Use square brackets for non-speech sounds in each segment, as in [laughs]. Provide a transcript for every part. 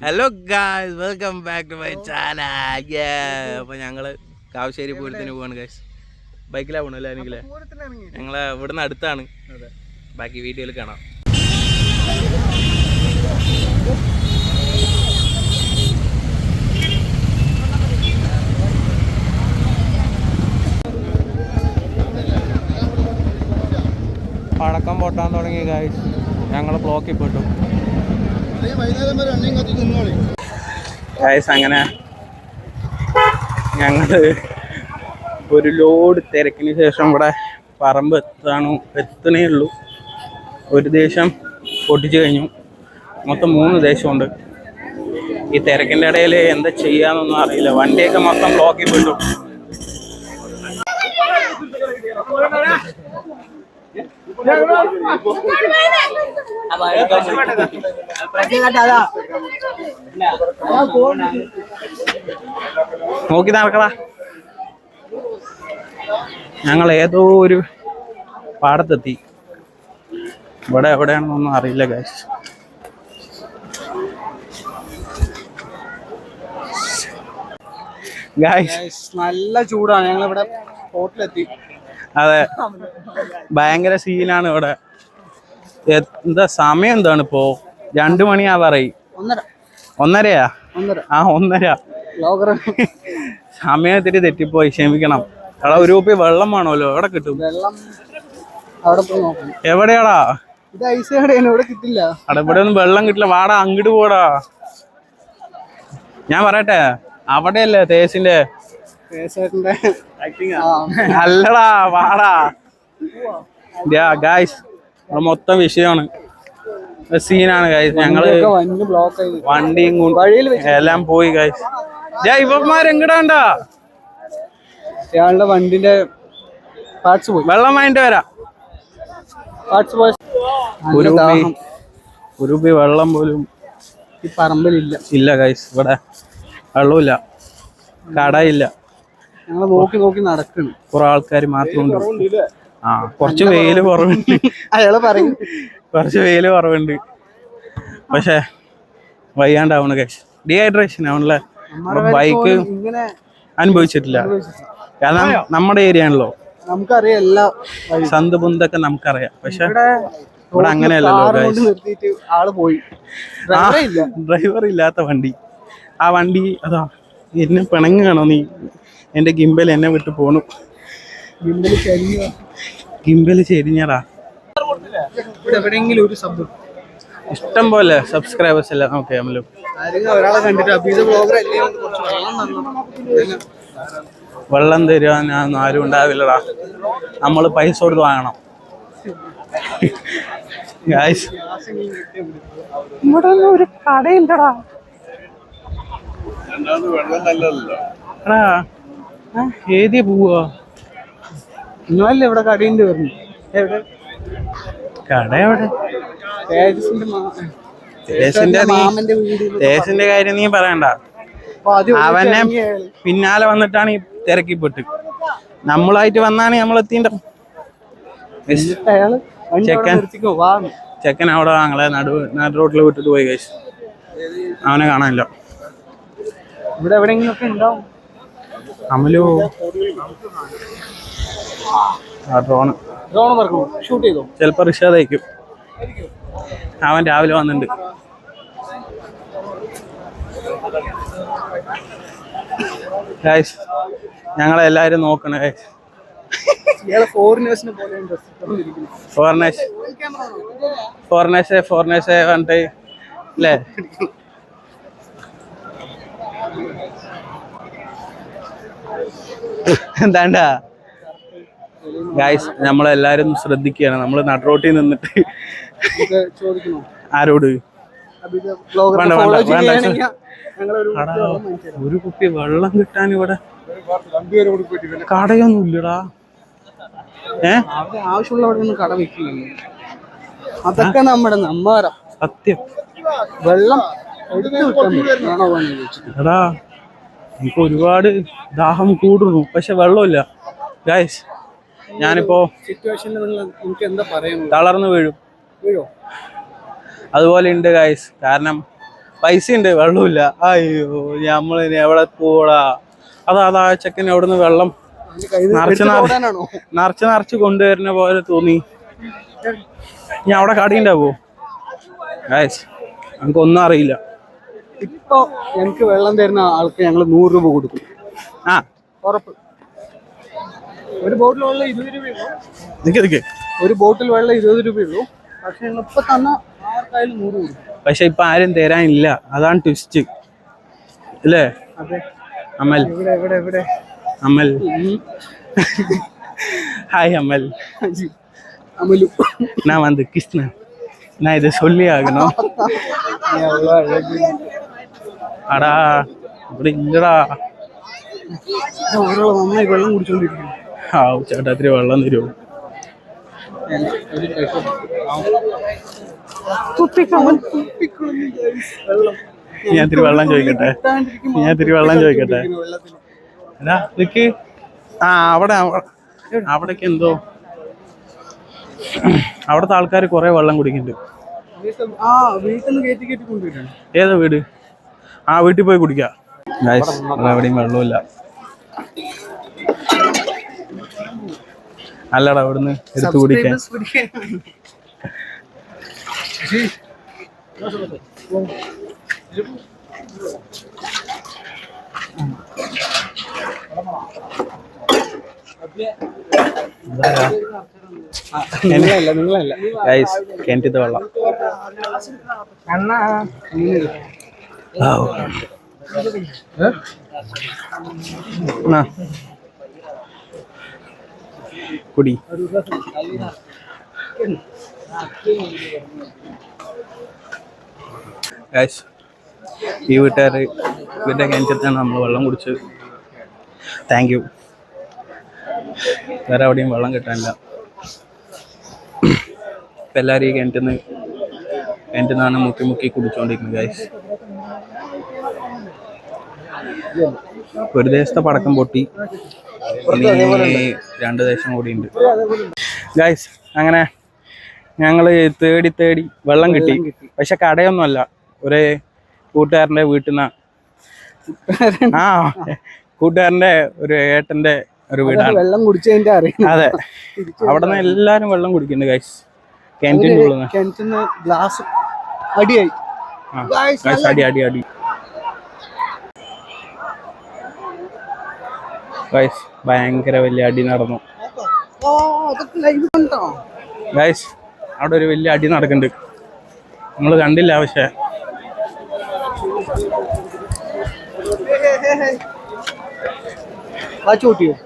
Hello guys welcome back to my channel അപ്പൊ ഞങ്ങൾ കാവശ്ശേരി പൂരത്തിന് പോവാണ് ഗായ്സ് ബൈക്കിലാ പോണല്ലേ അല്ലേ എനിക്കില്ലേ ഞങ്ങൾ ഇവിടുന്ന് അടുത്താണ്. ബാക്കി വീഡിയോയിൽ കാണാം. പടക്കം പൊട്ടാൻ തുടങ്ങി ഗായ്സ് ഞങ്ങൾ ബ്ലോക്കിൽ പെട്ടു. അങ്ങനെ ഞങ്ങൾ ഒരു ലോഡ് തിരക്കിന് ശേഷം ഇവിടെ പറമ്പ് എത്താണു എത്തണേ ഉള്ളൂ. ഒരു ദേശം പൊട്ടിച്ചു കഴിഞ്ഞു. മൊത്തം മൂന്ന് ദേശമുണ്ട്. ഈ തിരക്കിന്റെ ഇടയിൽ എന്താ ചെയ്യാന്നൊന്നും അറിയില്ല. വണ്ടിയൊക്കെ മൊത്തം ബ്ലോക്കിൽ പെട്ടു നോക്കി നടക്കടാ. ഞങ്ങൾ ഏതോ ഒരു പാടത്തെത്തി. ഇവിടെ എവിടെയാണെന്നൊന്നും അറിയില്ല കാശ് ഗായ്സ് നല്ല ചൂടാണ്. ഞങ്ങൾ ഇവിടെ ഹോട്ടലെത്തി അതെ. [laughs] ഭയങ്കര സീനാണ് ഇവിടെ. എന്താ സമയം എന്താണ് ഇപ്പോ? രണ്ടു മണിയാ ഒന്നര. ഒന്നരയാ? ഒന്നര. ആ ഒന്നര. സമയത്തിന് സമയത്തിരി തെറ്റിപ്പോയി. ക്ഷമിക്കണം. എടാ ഒരു കുപ്പി വെള്ളം വേണമല്ലോ. എവിടെ കിട്ടും? അവിടെ എവിടെയാടാ? കിട്ടില്ല അവിടെ ഇവിടെ ഒന്നും വെള്ളം കിട്ടില്ല. വാടാ അങ്ങോട്ട് പോടാ. ഞാൻ പറയട്ടെ. അവിടെയല്ലേ തേസിന്റെ അല്ലടാ വാടാ. ഗായ്സ് മൊത്തം വിഷയമാണ്. സീനാണ് ഗായ്സ് ഞങ്ങൾ വണ്ടി ബ്ലോക്ക് ആയി. വണ്ടിയും എല്ലാം പോയി ഗായ്സ് ഇവന്മാരെങ്കിടാണ്ടാ ഇയാളുടെ വണ്ടിന്റെ പാർട്സ് പോയി. വെള്ളം വാങ്ങിട്ട് വരാ. പാർട്സ് പോയി ഒരു കുപ്പി വെള്ളം പോലും ഈ പറമ്പിലില്ല. ഇല്ല ഗൈസ് ഇവിടെ വെള്ളമില്ല. കടയില്ല. ഞങ്ങൾ നോക്കി നോക്കി നടക്കണം. കുറെ ആൾക്കാർ മാത്രം ആ കുറച്ച് വെയിൽ കുറവുണ്ട്. [laughs] അയാൾ പറയും. കുറച്ച് വെയിൽ കുറവുണ്ട്. പക്ഷെ വയ്യാണ്ടാവണ ഗൈസ് ഡീഹൈഡ്രേഷൻ ആവണല്ലേ? ബൈക്ക് ഇങ്ങനെ അനുഭവിച്ചിട്ടില്ല. കാരണം നമ്മുടെ ഏരിയ ആണല്ലോ. നമുക്കറിയാം എല്ലാ സന്ത് പുന്തൊക്കെ നമുക്കറിയാം. പക്ഷെ ഇവിടെ അങ്ങനെയല്ലല്ലോ ആൾ പോയി. ഡ്രൈവർ ഇല്ലാത്ത വണ്ടി. ആ വണ്ടി അതാ എന്നെ പിണങ്ങാണോ നീ? എന്റെ ഗിംബൽ എന്നെ വിട്ട് പോണു. ചരിഞ്ഞു ഗിംബൽ ചെരിഞ്ഞടാ എവിടെയെങ്കിലും ഒരു ശബ്ദം ഇഷ്ടം പോലെ സബ്സ്ക്രൈബേഴ്സ് എല്ലാം. ഓക്കെ അമലു. ഒരാളെ കണ്ടിട്ട് വെള്ളം വെള്ളം തരുവാൻ ആരും ഉണ്ടാവില്ലടാ. നമ്മൾ പൈസ കൊടുത്ത് വാങ്ങണം. Guys, ഇവിടെ ഒരു കടയില്ലടാ എടാ ആ, ഏതിയ പോവാ. നിങ്ങളല്ലേ ഇവിടെ കടയുണ്ട് പറഞ്ഞു. എവിടെ? കട എവിടെ? തേജസിന്റെ കാര്യം നീ പറയണ്ട. അവനെ പിന്നാലെ വന്നിട്ടാണ് ഈ തിരക്കിപ്പെട്ട്. നമ്മളായിട്ട് വന്നാണ് നമ്മൾ അവിടെ ചെക്കൻ. ചെക്കൻ അവിടെ ഞങ്ങളെ നടു നടു റോഡിൽ വിട്ടിട്ട് പോയി കഴിച്ചു അവനെ കാണാനില്ല. ഇവിടെ എവിടെയെങ്കിലും ഒക്കെ ഉണ്ടാവും. അമലു. ആ ഡ്രോണ് ഡ്രോൺ പറക്കണോ ഷൂട്ട് ചെയ്തോ? ചിലപ്പോ റിഷാദായിരിക്കും. അവൻ രാവിലെ വന്നിട്ടുണ്ട്. ഗൈസ് ഞങ്ങളെല്ലാരും നോക്കണേ ഇട്ടോണ്ടിരിക്കുന്നു ഫോറിനേഴ്സ് ഫോറിനേഴ്സ് ഫോറിനേഴ്സ് പറഞ്ഞിട്ട് അല്ലേ? [laughs] എന്താണ്ടാ? ഗായ്സ് നമ്മളെല്ലാരും ശ്രദ്ധിക്കുകയാണ്. നമ്മൾ നട്രോട്ടിൽ നിന്നിട്ട് ആരോട്? വേണ്ട, വേണ്ട, വേണ്ട. ഒരു കുപ്പി വെള്ളം കിട്ടാൻ ഇവിടെ കടയൊന്നും ഇല്ലടാ. ഏ? ആവശ്യമുള്ളവിടെ കട അതൊക്കെ നമ്മുടെ നമ്മാരം. സത്യം. വെള്ളം എടാ എനിക്ക് ഒരുപാട് ദാഹം കൂടുന്നു. പക്ഷെ വെള്ളമില്ല. ഗായസ് ഞാനിപ്പോ തളർന്നു വീഴും. അതുപോലെ ഉണ്ട് ഗായസ് കാരണം പൈസ ഉണ്ട് വെള്ളമില്ല. അയ്യോ നമ്മളിനി എവിടെ പോടാ? അതാ അതാ ചെക്കൻ എവിടുന്ന് വെള്ളം നിറച്ച് നിറച്ച് നിറച്ച് കൊണ്ടുവരുന്ന പോലെ തോന്നി. ഞാൻ അവിടെ കടയുണ്ടാവോ ഗായസ് നമുക്കൊന്നും അറിയില്ല. ഇപ്പൊ ഞങ്ങൾക്ക് വെള്ളം തരുന്ന ആൾക്ക് ഞങ്ങൾ നൂറ് രൂപ കൊടുക്കും ആ ഉറപ്പ് ഒരു ബോട്ടിൽ വെള്ളം ഇരുപത് രൂപയുള്ളൂ നിക്ക് നിക്ക് ഒരു ബോട്ടിൽ വെള്ളം ഇരുപത് രൂപയുള്ളൂ പക്ഷെ ഞങ്ങൾ ഇപ്പൊ തന്ന ആർക്കായാലും നൂറ് കൊടുക്കും പക്ഷെ ഇപ്പൊ ആരും തരാനില്ല അതാണ് ട്വിസ്റ്റ് അല്ലേ അതെ അമൽ എവിടെ എവിടെ എവിടെ അമൽ ഹായ് അമൽ അമലു நான் வந்து கிருஷ்ணன் நான் இதை சொல்லி ஆகணும் അടാ ഇവിടെ ഇല്ലടാ. നന്നായി വെള്ളം കുടിച്ചോണ്ടിരിക്കും ആ ചേട്ടാ ഇത്തിരി വെള്ളം തരുമോ ഞാൻ ഇത്തിരി വെള്ളം ചോദിക്കട്ടെ? ഞാൻ ഇത്തിരി വെള്ളം ചോദിക്കട്ടെ? എടാ നിക്ക്. ആ അവിടെ അവ- അവിടേക്ക് എന്തോ. അവിടുത്തെ ആൾക്കാർ കുറെ വെള്ളം കുടിക്കുന്നുണ്ട്. ഏതാ വീട്? ആ വീട്ടിൽ പോയി കുടിക്കാം. എവിടെയും വെള്ളമില്ല. അല്ലടാ അവിടുന്ന് എടുത്തു കുടിക്കാൻ. കിണറ്റത്തെ വെള്ളം. കുടി. ഗൈസ് ഈ വീട്ടുകാർ ഇവരുടെ കിണറ്റത്താണ് നമ്മൾ വെള്ളം കുടിച്ച്. താങ്ക് യു വേറെ എവിടെയും വെള്ളം കിട്ടാനില്ല. ഇപ്പം എല്ലാവരും ഈ കിണറ്റിൽ നിന്ന് കിണറ്റിൽ നിന്നാണ് മുക്കി മുക്കി കുടിച്ചുകൊണ്ടിരിക്കുന്നത് ഗൈസ് ഒരു ദേശത്തെ പടക്കം പൊട്ടി. രണ്ട് ദേശം കൂടി ഉണ്ട് ഗൈസ് അങ്ങനെ ഞങ്ങൾ തേടി തേടി വെള്ളം കിട്ടി. പക്ഷെ കടയൊന്നുമല്ല. ഒരു കൂട്ടുകാരന്റെ വീട്ടിൽ നിന്ന് ആ കൂട്ടുകാരന്റെ ഒരു ഏട്ടന്റെ ഒരു വീടാണ്. വെള്ളം കുടിച്ചതിന്റെ അറിയാം അതെ. അവിടെ നിന്ന് എല്ലാരും വെള്ളം കുടിക്കുന്നുണ്ട് ഗൈസ് കിണറ്റിന്റെ ഉള്ളിൽ നിന്ന് ഗ്ലാസ് അടിയായി. അടി അടി അടി. ഗൈസ് ഭയങ്കര വലിയ അടി നടന്നു. ഗൈസ് അവിടെ ഒരു വലിയ അടി നടക്കുന്നുണ്ട്. നമ്മൾ കണ്ടില്ല പക്ഷേ.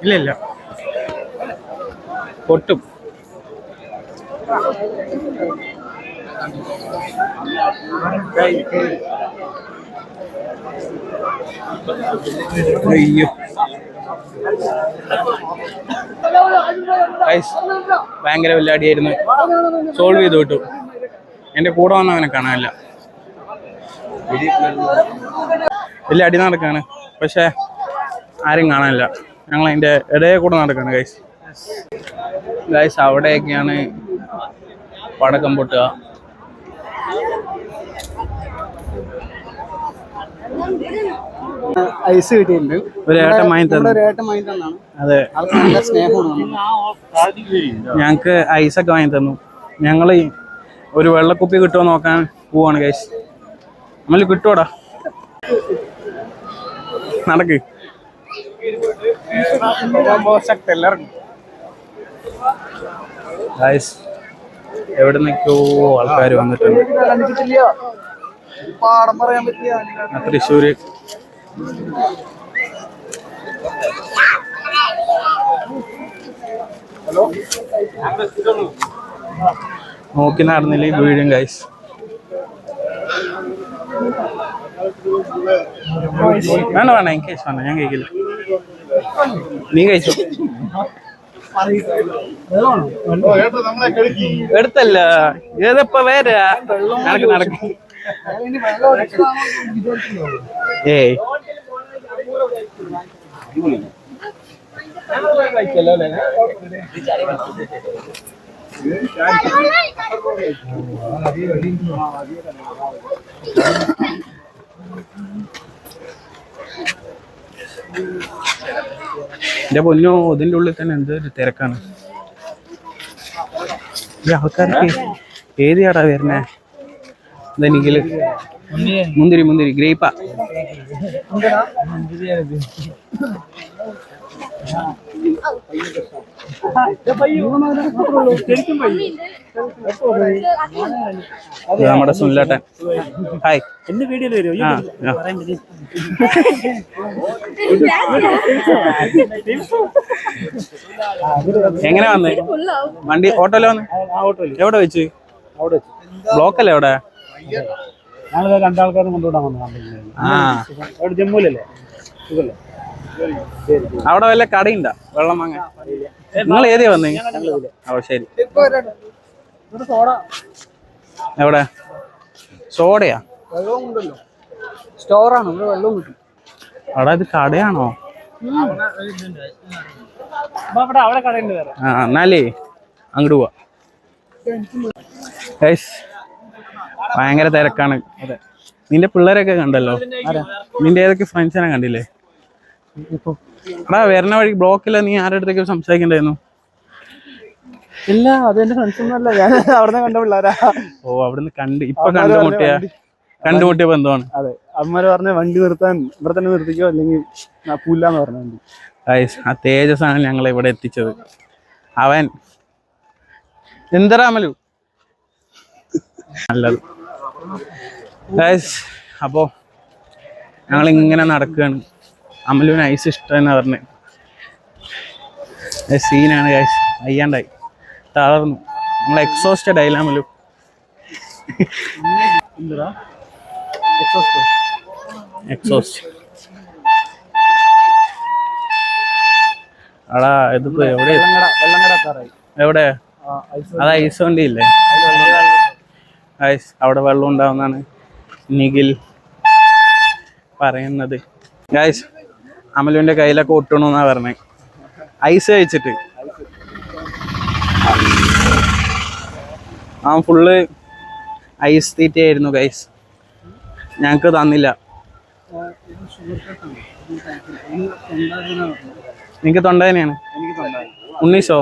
ഇല്ല ഇല്ല. പൊട്ടും. അയ്യോ. ഭയങ്കര വലിയ അടിയായിരുന്നു. സോൾവ് ചെയ്ത് വിട്ടു. എന്റെ കൂടെ വന്ന വന്നവനെ കാണാനില്ല. വലിയ അടി നടക്കാണ്. പക്ഷെ ആരും കാണാനില്ല. ഞങ്ങൾ അതിന്റെ ഇടയെ കൂടെ നടക്കാണ് ഗൈസ് ഗൈസ് അവിടെയൊക്കെയാണ് പടക്കം പൊട്ടുക. ഐസ് കിട്ടിയിട്ടുണ്ട്. ഒരു ഏട്ടൻ വാങ്ങി തന്നു. അതെ. ഞങ്ങൾക്ക് ഐസൊക്കെ വാങ്ങി തന്നു. ഞങ്ങൾ ഒരു വെള്ളക്കുപ്പി കിട്ടുമോ നോക്കാൻ പോവാണ് കേസ് നമ്മൾ കിട്ടുമോടാ നടക്ക്. എവിടെ നിൽക്കോ ആൾക്കാർ വന്നിട്ടുണ്ട്. തൃശ്ശൂര്. നോക്കി നടന്നില്ലേ വീഴും ഗൈസ് വേണ്ട വേണ്ട എനിക്ക് കഴിച്ചു വേണ്ട ഞാൻ കഴിക്കില്ല. നീ കഴിച്ചു? എടുത്തല്ല. ഏതപ്പ വേറെ നടക്ക് നടക്ക്. ഏയ് എന്റെ പൊന്നോ ഇതിന്റെ ഉള്ളിൽ തന്നെ എന്തൊരു തിരക്കാണ്. ഈ ആൾക്കാർക്ക് ഏതിയാടാ വരുന്നേ? ഇതെനിക്കിൽ മുന്തിരി മുന്തിരി ഗ്രേപ്പ. നമ്മുടെ സുനിലേട്ടൻ. ഹായ് എന്റെ വീഡിയോ വരുമോ. എങ്ങനെ വന്നേ? വണ്ടി ഓട്ടോയിൽ വന്ന്? എവിടെ വെച്ച്? ബ്ലോക്കല്ലേ ബ്ലോക്ക് അല്ലേ എവിടെ ഞങ്ങൾ രണ്ടാൾക്കാരും കൊണ്ടുവിടാൻ അവിടെ ജമ്മുവിലല്ലേ സുഖല്ലേ? അവിടെ വല്ല കടയുണ്ടാ? വെള്ളം വാങ്ങാൻ? നിങ്ങൾ ഏതിയാ വന്നേ? ഓ ശരി. എവിടെ? സോഡയാ? സ്റ്റോറാണ് വെള്ളവും കിട്ടും. അവിടെ ഇത് കടയാണോ? എന്നാലേ അങ്ങോട്ട് പോവാ. ഭയങ്കര തിരക്കാണ്. നിന്റെ പിള്ളേരൊക്കെ കണ്ടല്ലോ? നിന്റെ ഏതൊക്കെ ഫ്രണ്ട്സിനെ കണ്ടില്ലേ? എടാ വരുന്ന വഴി ബ്ലോക്കില്ല നീ ആരുടെ അടുത്തേക്ക് സംസാരിക്കണ്ടായിരുന്നു? ഇല്ല അത് എന്റെ ഫ്രണ്ട്സ് ഒന്നും അല്ല. ഞാൻ അവിടെ കണ്ട പിള്ളേരാ. ഓ അവിടുന്ന് കണ്ട്. ഇപ്പൊ കണ്ടുമുട്ടിയ കണ്ടുമുട്ടിയ ബന്ധമാണ് അതെ. അമ്മമാര് പറഞ്ഞ വണ്ടി നിർത്താൻ ഇവിടെ തന്നെ നിർത്തിക്കോ? അല്ലെങ്കിൽ പൂല്ലാന്ന് പറഞ്ഞ വണ്ടി. ഞങ്ങൾ ആ ആണ് ഞങ്ങളെ ഇവിടെ എത്തിച്ചത്. അവൻ എന്തരാമലു നല്ലത്. അപ്പോ ഞങ്ങൾ ഇങ്ങനെ നടക്കുകയാണ് അമലുവിന് ഐസ് ഇഷ്ടമെന്ന് പറഞ്ഞ് സീനാണ് ഗൈസ് അയ്യാണ്ടായി. തളർന്നു. നമ്മൾ എക്സോസ്റ്റഡ് ആയില്ല അമലു? എന്താ എക്സോസ്റ്റ് അടാ ഇതിപ്പോ എവിടെ എവിടെ അത് ഐസ് വണ്ടി ഐസ് അവിടെ വെള്ളം ഉണ്ടാവുന്നതാണ് നിഖിൽ പറയുന്നത്. ഗൈസ് അമലുവിന്റെ കയ്യിലൊക്കെ ഒട്ടണമെന്നാണ് പറഞ്ഞത് ഐസ് കഴിച്ചിട്ട്. ആ ഫുള്ള് ഐസ് തീറ്റയായിരുന്നു ഗൈസ് ഞങ്ങൾക്ക് തന്നില്ല. നിങ്ങൾക്ക് എനിക്ക് തൊണ്ടായി ഉണ്ണീസോ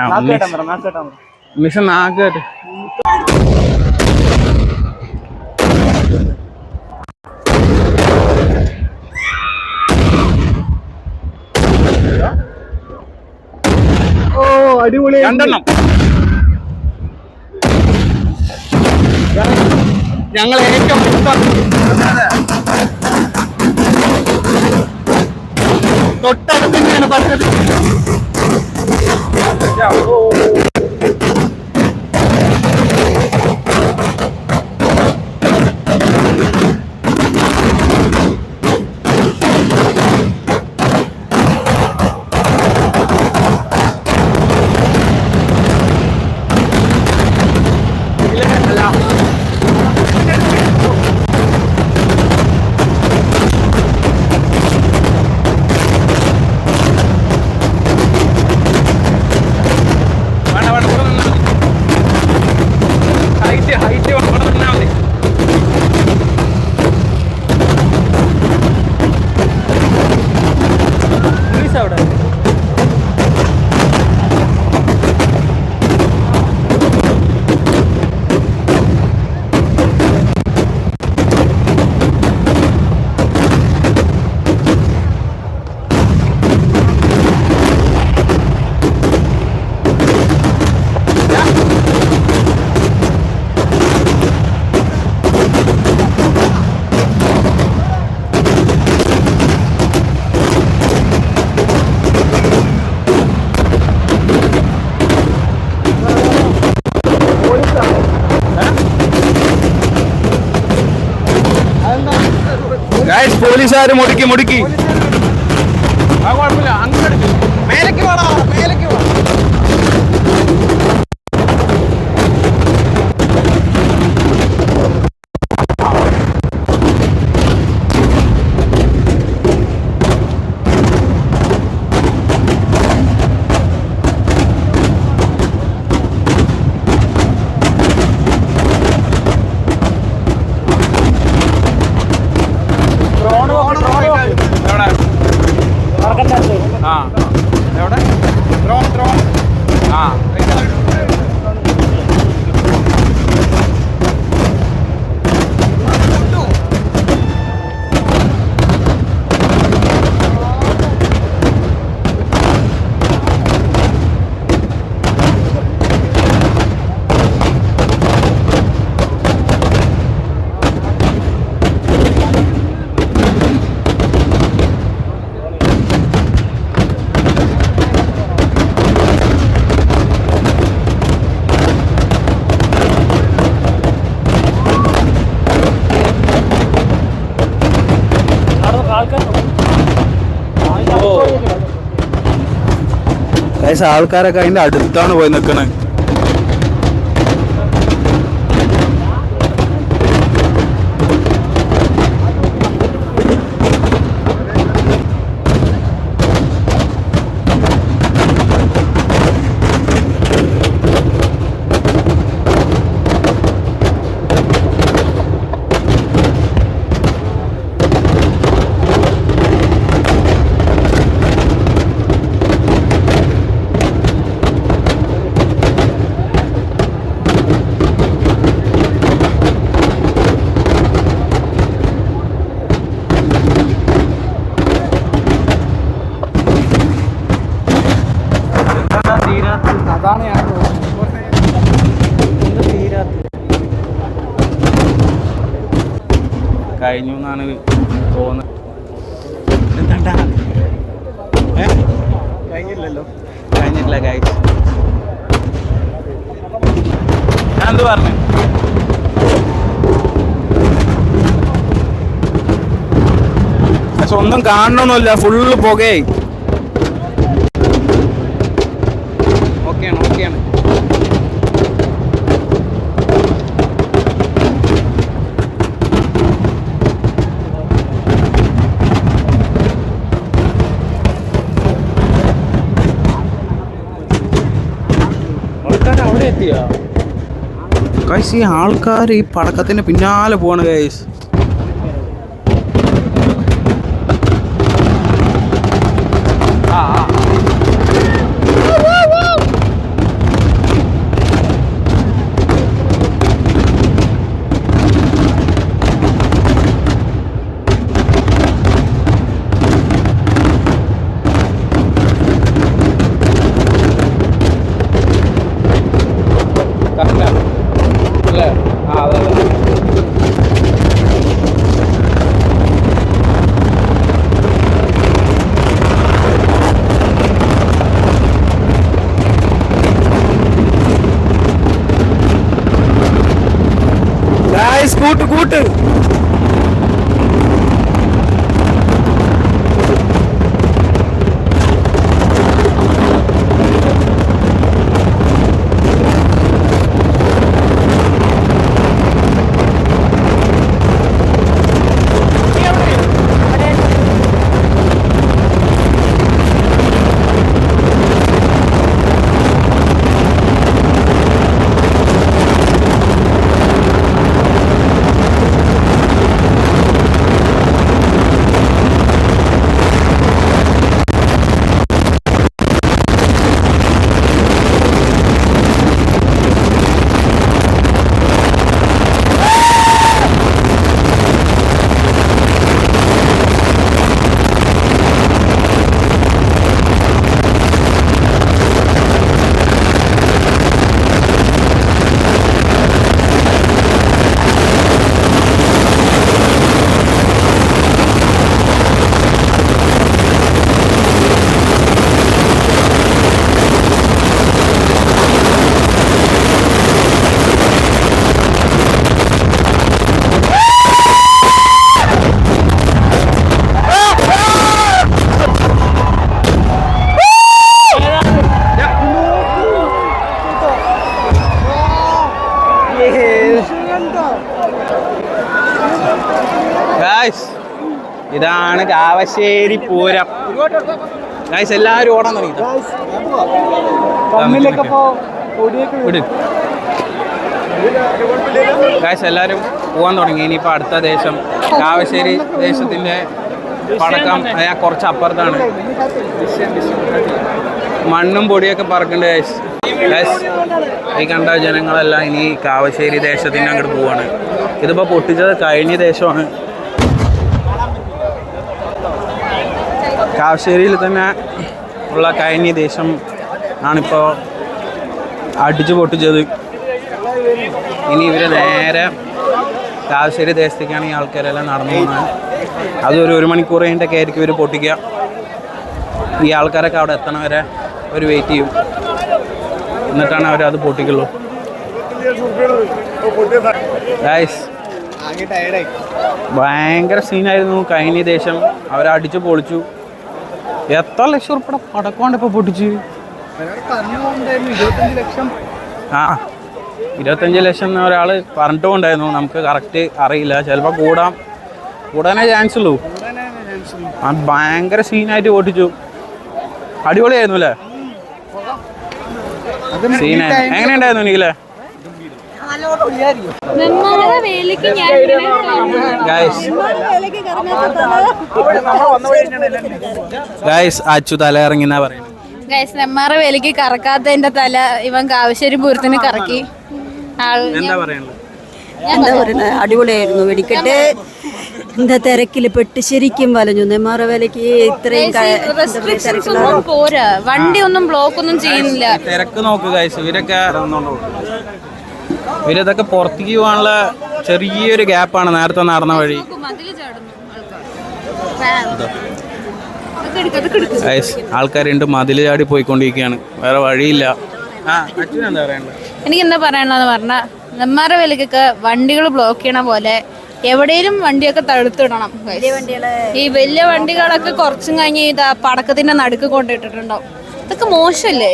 ആ ഉണ്ണീസ് ഉണ്ണീസ് നാക്കേട്ട് ഓ അടിപൊളി. രണ്ടെണ്ണം. ഞങ്ങൾ ഏറ്റവും പോലീസുകാർ മുടുക്കി മുടുക്കി. കുഴപ്പമില്ല. അങ്ങോട്ട് മേലേക്ക് വേണം ആൾക്കാരൊക്കെ അതിന്റെ അടുത്താണ് പോയി നിൽക്കണേ കഴിഞ്ഞു എന്നാണ് തോന്നുന്നത്. എന്താണ്ടാ? കഴിഞ്ഞില്ലല്ലോ. കഴിഞ്ഞിട്ടില്ല ഗൈസ് ഞാൻ എന്ത് പറഞ്ഞു? പക്ഷെ ഒന്നും കാണണമെന്നില്ല ഫുള്ള് പുകയായി. ഓക്കെയാണ് ഓക്കെയാണ്. ആൾക്കാർ അവിടെ എത്തിയാ? ഗൈസ് ഈ ആൾക്കാർ ഈ പടക്കത്തിന് പിന്നാലെ പോവാണ് ഗൈസ് കാവശ്ശേരി പൂരം. ഗായ്സ് എല്ലാവരും ഓടാൻ തുടങ്ങി. ഗായ്സ് എല്ലാവരും പോകാൻ തുടങ്ങി. ഇനിയിപ്പോൾ അടുത്ത ദേശം കാവശ്ശേരി ദേശത്തിന്റെ പടക്കം അയാ കുറച്ച് അപ്പുറത്താണ്. മണ്ണും പൊടിയൊക്കെ പറക്കണ്ട ഗൈസ് ഗൈസ് ഈ കണ്ട ജനങ്ങളെല്ലാം ഇനി കാവശ്ശേരി ദേശത്തിന്റെ അങ്ങോട്ട് പോവാണ്. ഇതിപ്പോൾ പൊട്ടിച്ചത് കഴിഞ്ഞ ദേശമാണ്. കാവശ്ശേരിയിൽ തന്നെ ഉള്ള കഴിഞ്ഞ ദേശം ആണിപ്പോൾ അടിച്ചു പൊട്ടിച്ചത്. ഇനി ഇവർ നേരെ കാവശ്ശേരി ദേശത്തേക്കാണ് ഈ ആൾക്കാരെല്ലാം നടന്നു പോകുന്നത്. അതൊരു ഒരു മണിക്കൂർ കഴിഞ്ഞിട്ടൊക്കെ ആയിരിക്കും ഇവർ പൊട്ടിക്കുക. ഈ ആൾക്കാരൊക്കെ അവിടെ എത്തണ വരെ അവർ വെയിറ്റ് ചെയ്യും. എന്നിട്ടാണ് അവരത് പൊട്ടിക്കുള്ളൂ. ഭയങ്കര സീനായിരുന്നു കഴിഞ്ഞ ദേശം അവരടിച്ചു പൊളിച്ചു. എത്ര ലക്ഷം ഉറുപ്പടെ പടക്കമാണ് ഇപ്പൊ പൊട്ടിച്ച്? ആ ഇരുപത്തഞ്ച് ലക്ഷം എന്ന ഒരാൾ പറഞ്ഞിട്ടും ഉണ്ടായിരുന്നു. നമുക്ക് കറക്റ്റ് അറിയില്ല. ചിലപ്പോൾ കൂടാം. കൂടാനേ ചാൻസ് ഉള്ളൂ. ആ ഭയങ്കര സീനായിട്ട് പൊട്ടിച്ചു. അടിപൊളിയായിരുന്നു അല്ലേ? സീനായി എങ്ങനെയുണ്ടായിരുന്നു എനിക്കല്ലേ നെന്മാറ വേലിക്ക് ഞാൻ ഗായ്സ് ഗായ്സ് അച്ചു തല ഇറങ്ങിന്നാ പറയുന്നത് ഗൈസ് നെന്മാറ വേലിക്ക് കറക്കാത്തതിന്റെ തല ഇവൻ കാവശ്ശേരി പൂരത്തിന് കറക്കി. എന്താ പറയാനുള്ളത് എന്താ പറയുന്നത്? അടിപൊളിയായിരുന്നു. വെടിക്കെട്ട് എന്താ തിരക്കിൽ പെട്ട് ശരിക്കും വലഞ്ഞു. നെമ്മാറ വേലക്ക് ഇത്രയും പോരാ. വണ്ടി ഒന്നും ബ്ലോക്ക് ഒന്നും ചെയ്യുന്നില്ല. തിരക്ക് നോക്ക് ഗായ്സ് ഇവരൊക്കെ ഇവരിതൊക്കെ പുറത്തേക്ക് പോകാനുള്ള ചെറിയൊരു ഗ്യാപ്പാണ് നേരത്തെ നടന്ന വഴി. മതിൽ ആൾക്കാരുണ്ട് മതിൽ ചാടി പോയിക്കൊണ്ടിരിക്കുകയാണ്. വേറെ വഴിയില്ല. എനിക്ക് എന്താ പറയണെന്ന് പറഞ്ഞാൽ നെന്മാറ വിലക്കൊക്കെ വണ്ടികൾ ബ്ലോക്ക് ചെയ്യണ പോലെ എവിടെയും വണ്ടിയൊക്കെ തടുത്തിടണം guys. ഈ വലിയ വണ്ടികളൊക്കെ കുറച്ചും കഴിഞ്ഞ് ഇതാ പടക്കത്തിന്റെ നടുക്ക് കൊണ്ടിട്ടിട്ടുണ്ടാവും. ഇതൊക്കെ മോശമല്ലേ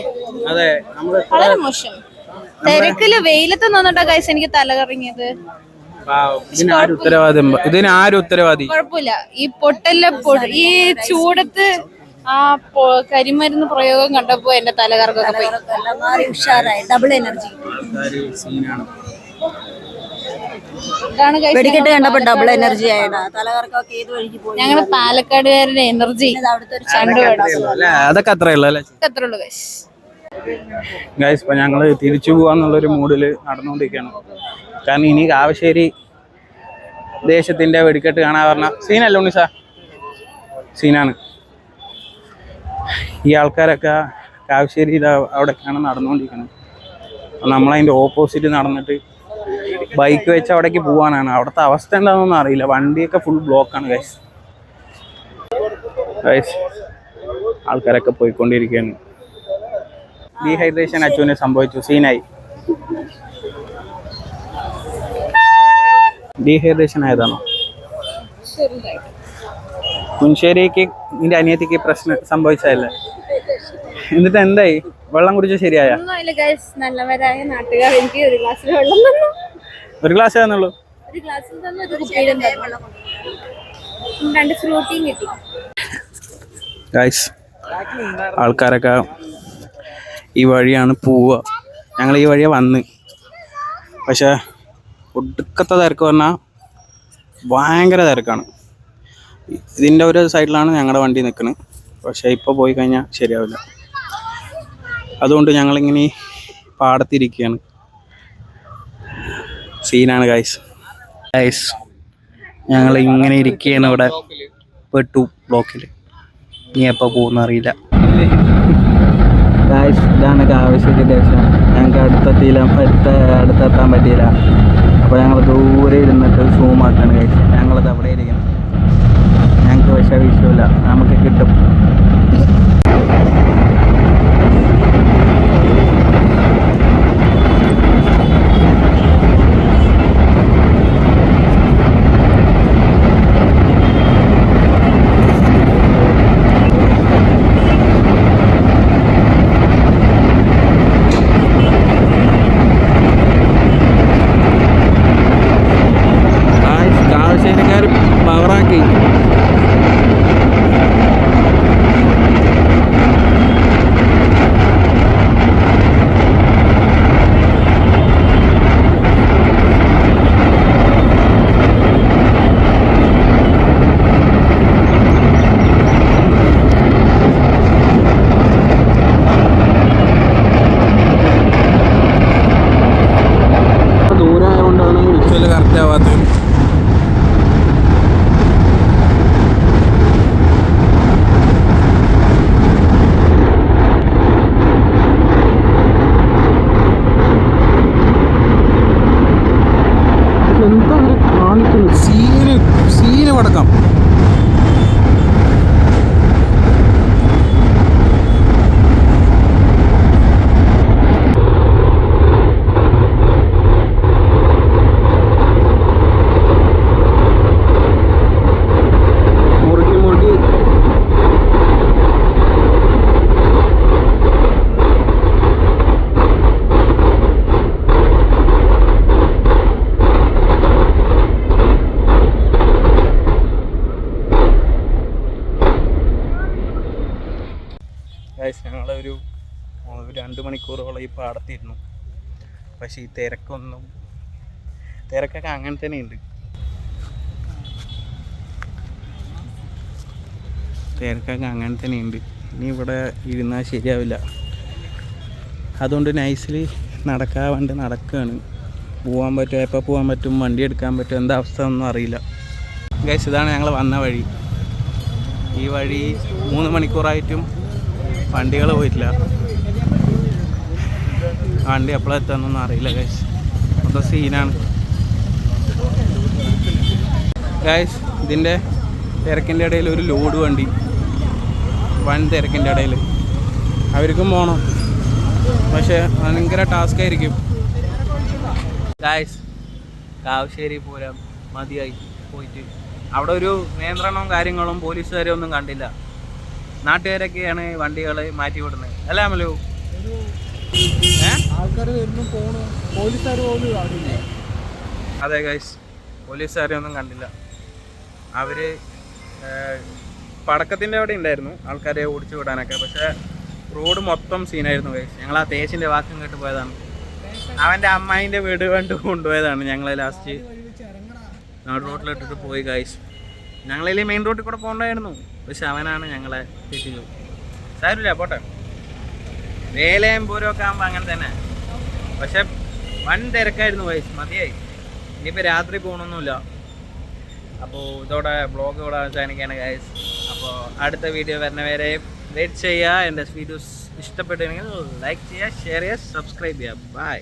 വളരെ മോശം. തിരക്കിൽ വെയിലത്ത് നിന്നിട്ടാ കൈസ് എനിക്ക് തല കറങ്ങിയത് പാവം. ഇതിനാരും ഉത്തരവാദി? ഇതിനാരും ഉത്തരവാദി? കുഴപ്പമില്ല. ഈ പൊട്ടല്ല ഈ ചൂടത്ത് ആ കരിമരുന്ന് പ്രയോഗം കണ്ടപ്പോ എന്റെ തല കറക്കൊക്കെ പോയി ഉഷാറായി. ഡബിൾ എനർജി വെടിക്കെട്ട് കണ്ടപ്പോ ഡബിൾ എനർജി ആയടാ തലകറക്കൊക്കെ ഏത് വഴിക്ക് പോയി? ഞങ്ങൾ പാലക്കാടുകാരുടെ എനർജി അതൊക്കെ അത്രേ ഉള്ളൂ അല്ലേ? അത്രേ ഉള്ളൂ ഗൈസ് ഇപ്പം ഞങ്ങൾ തിരിച്ചു പോകാന്നുള്ളൊരു മൂഡിൽ നടന്നുകൊണ്ടിരിക്കുകയാണ്. കാരണം ഇനി കാവശ്ശേരി ദേശത്തിന്റെ വെടിക്കെട്ട് കാണാൻ പറഞ്ഞ സീനല്ല ഉണ്ണി സാ സീനാണ്. ഈ ആൾക്കാരൊക്കെ കാവശ്ശേരി അവിടേക്കാണ് നടന്നുകൊണ്ടിരിക്കുന്നത് നമ്മളതിന്റെ ഓപ്പോസിറ്റ് നടന്നിട്ട് ബൈക്ക് വെച്ച് അവിടേക്ക് പോകാനാണ് അവിടുത്തെ അവസ്ഥ എന്താണെന്നൊന്നും അറിയില്ല. വണ്ടിയൊക്കെ ഫുൾ ബ്ലോക്കാണ് ഗൈസ് ഗൈസ് ആൾക്കാരൊക്കെ പോയിക്കൊണ്ടിരിക്കുകയാണ്. ഡീഹൈഡ്രേഷൻ അച്ചുവിന് സംഭവിച്ചു. സീനായി. ഡീഹൈഡ്രേഷൻ ആയതാണോ? കുഞ്ചേരിക്ക് നിന്റെ അനിയത്തിക്ക് പ്രശ്നം സംഭവിച്ചതല്ലേ? എന്നിട്ട് എന്തായി? വെള്ളം കുടിച്ച ശരിയായ? നല്ലവരായ നാട്ടുകാർ എനിക്ക് ഒരു ഗ്ലാസ്സിൽ വെള്ളം തന്നു. ഒരു ഗ്ലാസ് തന്നുള്ളൂ ഒരു ഗ്ലാസ്സിൽ തന്നു ഒരു കുപ്പിയിലും രണ്ട് ഫ്രൂട്ടിയും കിട്ടി. ആൾക്കാരൊക്കെ ഈ വഴിയാണ് പോവുക ഞങ്ങൾ ഈ വഴിയാണ് വന്ന്. പക്ഷേ ഒടുക്കത്തെ തിരക്ക് പറഞ്ഞാൽ ഭയങ്കര തിരക്കാണ്. ഇതിന്റെ ഒരു സൈഡിലാണ് ഞങ്ങളുടെ വണ്ടി നിൽക്കുന്നത് പക്ഷേ ഇപ്പോൾ പോയി കഴിഞ്ഞാൽ ശരിയാവില്ല. അതുകൊണ്ട് ഞങ്ങളിങ്ങനെ പാടത്തിരിക്കുകയാണ് സീനാണ് ഗൈസ് ഗൈസ് ഞങ്ങൾ ഇങ്ങനെ ഇരിക്കുകയാണ് ഇവിടെ. പെട്ടു ബ്ലോക്കിൽ ഇനി എപ്പോൾ പോകുന്ന അറിയില്ല ഗായ്സ് ഇതാണ് ആവശ്യത്തിന് ദേശം. ഞങ്ങൾക്ക് അടുത്തെത്തിയില്ല അടുത്ത അടുത്തെത്താൻ പറ്റിയില്ല. അപ്പോൾ ഞങ്ങൾ ദൂരെ ഇരുന്നിട്ട് സൂം ആക്കാണ് ഗൈസ് ഞങ്ങളത് അവിടെ ഇരിക്കണം. ഞങ്ങൾക്ക് പക്ഷേ വിഷയമില്ല. നമുക്ക് കിട്ടും. പക്ഷേ ഈ തിരക്കൊന്നും. തിരക്കൊക്കെ അങ്ങനെ തന്നെ ഉണ്ട് തിരക്കൊക്കെ അങ്ങനെ തന്നെ ഉണ്ട് ഇനി ഇവിടെ ഇരുന്നാൽ ശരിയാവില്ല. അതുകൊണ്ട് നൈസിൽ നടക്കാൻ വേണ്ടി നടക്കുകയാണ് പോകാൻ പറ്റും എപ്പോൾ പോകാൻ പറ്റും? വണ്ടി എടുക്കാൻ പറ്റും എന്താ അവസ്ഥ ഒന്നും അറിയില്ല. ഗൈസ് ഇതാണ് ഞങ്ങൾ വന്ന വഴി. ഈ വഴി മൂന്ന് മണിക്കൂറായിട്ടും വണ്ടികൾ പോയിട്ടില്ല. വണ്ടി എപ്പോഴെത്താന്നൊന്നും അറിയില്ല ഗൈസ് മൊത്തം സീനാണ് ഗൈസ് ഇതിന്റെ തിരക്കിന്റെ ഇടയിൽ ഒരു ലോഡ് വണ്ടി. വൻ തിരക്കിന്റെ ഇടയിൽ. അവർക്കും പോകണം പക്ഷേ ഭയങ്കര ടാസ്ക് ആയിരിക്കും. ഗായ്സ് കാവശ്ശേരി പൂരം മതിയായി പോയിട്ട്. അവിടെ ഒരു നിയന്ത്രണവും കാര്യങ്ങളും പോലീസുകാരെ ഒന്നും കണ്ടില്ല. നാട്ടുകാരൊക്കെയാണ് വണ്ടികൾ മാറ്റി വിടുന്നത്. അല്ലേ അമലു? ആൾക്കാർ വരുന്നു പോണു. പോലീസുകാർ പോലും കാണില്ല അതെ ഗൈസ് പോലീസുകാരെ ഒന്നും കണ്ടില്ല. അവർ പടക്കത്തിന്റെ അവിടെ ഉണ്ടായിരുന്നു ആൾക്കാരെ ഓടിച്ചു വിടാനൊക്കെ. പക്ഷെ റോഡ് മൊത്തം സീനായിരുന്നു ഗൈസ് ഞങ്ങൾ ആ തേച്ചിന്റെ വാക്കും കേട്ട് പോയതാണ്. അവന്റെ അമ്മായിന്റെ വീട് കണ്ട് കൊണ്ടുപോയതാണ് ഞങ്ങളെ ലാസ്റ്റ് നാട് റോഡിലിട്ടിട്ട് പോയി ഗൈസ് ഞങ്ങളിലെ മെയിൻ റോഡിൽ കൂടെ പോകണ്ടായിരുന്നു പക്ഷെ അവനാണ് ഞങ്ങളെ തെറ്റിച്ചു സാരില്ല പോട്ടെ. വേലയും പൂരം ഒക്കെ ആകുമ്പോൾ അങ്ങനെ തന്നെ. പക്ഷെ വൻ തിരക്കായിരുന്നു വയസ്സ് മതിയായി. ഇനിയിപ്പോൾ രാത്രി പോകണമൊന്നുമില്ല അപ്പോൾ ഇതോടെ ബ്ലോഗ് ഇവിടെ അവസാനിക്കുകയാണ് ഗൈസ് അപ്പോൾ അടുത്ത വീഡിയോ വരുന്ന വരെ വെയിറ്റ് ചെയ്യുക. എന്റെ വീഡിയോസ് ഇഷ്ടപ്പെട്ടിട്ടുണ്ടെങ്കിൽ ലൈക്ക് ചെയ്യുക ഷെയർ ചെയ്യുക സബ്സ്ക്രൈബ് ചെയ്യുക. ബൈ